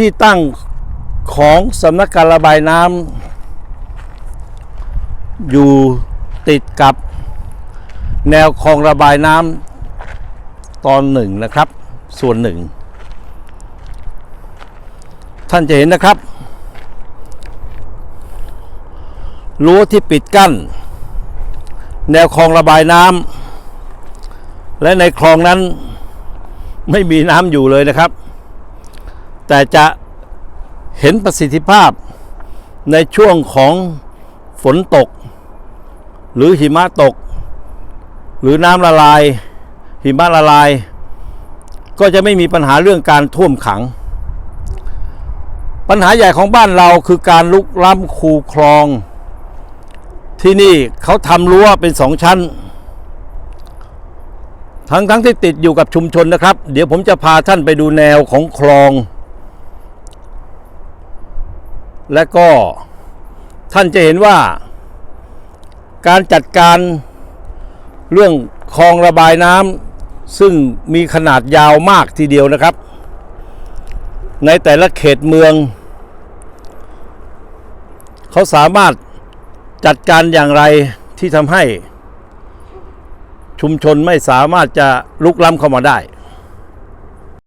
ที่ตั้งของสำนักการระบายน้ำอยู่ติดกับแนวคลองระบายน้ำตอนหนึ่งนะครับ ส่วนหนึ่ง ท่านจะเห็นนะครับรั้วที่ปิดกั้น แนวคลองระบายน้ำและในคลองนั้นไม่มีน้ำอยู่เลยนะครับ แต่จะเห็นประสิทธิภาพในช่วงของฝนตก หรือหิมะตก หรือน้ำละลาย หิมะละลาย ก็จะไม่มีปัญหาเรื่องการท่วมขัง ปัญหาใหญ่ของบ้านเราคือการลุกล้ำคูคลอง ที่นี่เขาทำรั้วเป็นสองชั้น ทั้งทั้งที่ติดอยู่กับชุมชนนะครับ เดี๋ยวผมจะพาท่านไปดูแนวของคลอง และก็ท่านจะเห็นว่า การจัดการเรื่องคลองระบายน้ำซึ่งมีขนาดยาวมากทีเดียวนะครับ ในแต่ละเขตเมือง เขาสามารถจัดการอย่างไรที่ทำให้ชุมชนไม่สามารถจะลุกล้ำเข้ามาได้